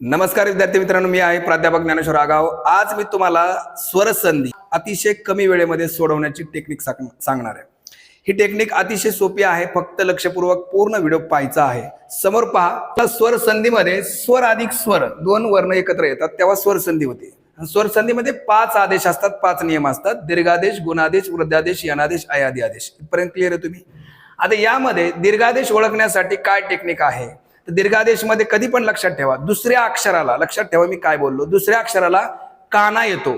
नमस्कार विद्यार्थी मित्रांनो मी आहे प्राध्यापक ज्ञानेश्वर आगाव. आज मी तुम्हाला स्वरसंधी अतिशय कमी वेळेमध्ये सोडवण्याची टेक्निक सांगणार आहे. ही टेक्निक अतिशय सोपी आहे फक्त लक्षपूर्वक पूर्ण व्हिडिओ पाहायचा आहे. समोर पहा स्वर संधीमध्ये स्वर अधिक स्वर दोन वर्ण एकत्र येतात तेव्हा स्वर संधी होते. स्वर संधीमध्ये पाच आदेश असतात पाच नियम असतात. दीर्घादेश गुणादेश वृद्धादेश यनादेश अयादी आदेश इथपर्यंत क्लिअर आहे तुम्ही? आता यामध्ये दीर्घादेश ओळखण्यासाठी काय टेक्निक आहे? तर दीर्घादेशमध्ये कधी पण लक्षात ठेवा. दुसऱ्या अक्षराला लक्षात ठेवा मी काय बोललो. दुसऱ्या अक्षराला काना येतो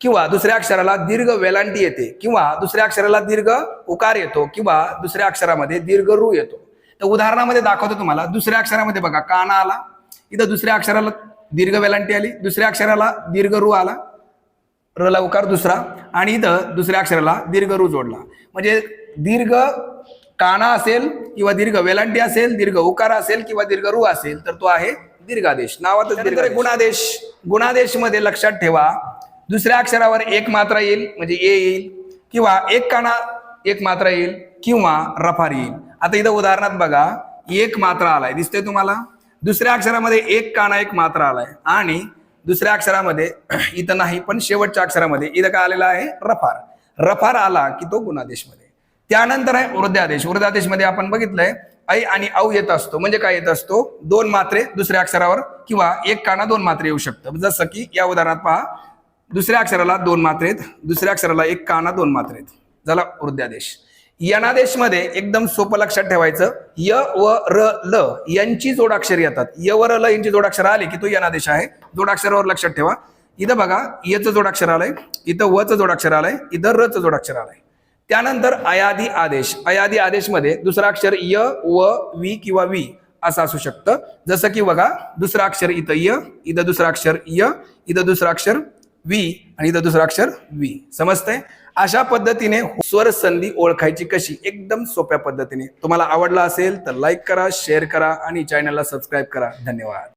किंवा दुसऱ्या अक्षराला दीर्घ वेलांटी येते किंवा दुसऱ्या अक्षराला दीर्घ उकार येतो किंवा दुसऱ्या अक्षरामध्ये दीर्घ रू येतो. तर उदाहरणामध्ये दाखवतो तुम्हाला. दुसऱ्या अक्षरामध्ये बघा काना आला. इथं दुसऱ्या अक्षराला दीर्घ वेलांटी आली. दुसऱ्या अक्षराला दीर्घ रू आला. र उकार दुसरा. आणि इथं दुसऱ्या अक्षराला दीर्घ रू जोडला. म्हणजे दीर्घ काना असेल किंवा दीर्घ वेलांटी असेल दीर्घ उकार असेल किंवा दीर्घ रू असेल तर तो आहे दीर्घादेश. नावातच दीर्घ गुणादेश गुणादेश. मध्ये लक्षात ठेवा दुसऱ्या अक्षरावर एक मात्रा येईल म्हणजे ए येईल किंवा एक काना एक मात्रा येईल किंवा रफार येईल. आता इथं उदाहरणात बघा एक मात्रा आलाय. दिसतंय तुम्हाला? दुसऱ्या अक्षरामध्ये एक काना एक मात्रा आलाय. आणि दुसऱ्या अक्षरामध्ये इथं नाही पण शेवटच्या अक्षरामध्ये इथं काय आलेला आहे? रफार. रफार आला की तो गुणादेशमध्ये. त्यानंतर आहे वृद्धादेश वृद्धादेशमध्ये आपण बघितलंय ऐ आणि औ येत असतो. म्हणजे काय येत असतो? दोन मात्रे दुसऱ्या अक्षरावर किंवा एक काना दोन मात्रे येऊ शकतं. जसं की या उदाहरणात पहा दुसऱ्या अक्षराला दोन मात्रेत दुसऱ्या अक्षराला एक काना दोन मात्रेत झाला वृद्धादेश यनादेशमध्ये एकदम सोपं लक्षात ठेवायचं य व र ल यांची जोडाक्षर येतात. य व र ल यांची जोडाक्षर आली की तो यनादेश आहे. जोडाक्षरावर लक्षात ठेवा. इथं बघा यचं जोडाक्षर आलंय इथं वचं जोडाक्षर आलंय इथं रचं जोडाक्षर आलंय. त्यानंतर अयादी आदेश. अयादी आदेशमध्ये दुसरा अक्षर य व वी किंवा वी असं असू शकतं. जसं की बघा दुसरं अक्षर इथं य इथं दुसरं अक्षर य इथं दुसरं अक्षर वी आणि इथं दुसरं अक्षर वी. समजतंय? अशा पद्धतीने स्वर संधी ओळखायची कशी? एकदम सोप्या पद्धतीने. तुम्हाला आवडला असेल तर लाईक करा शेअर करा आणि चॅनलला सबस्क्राईब करा. धन्यवाद.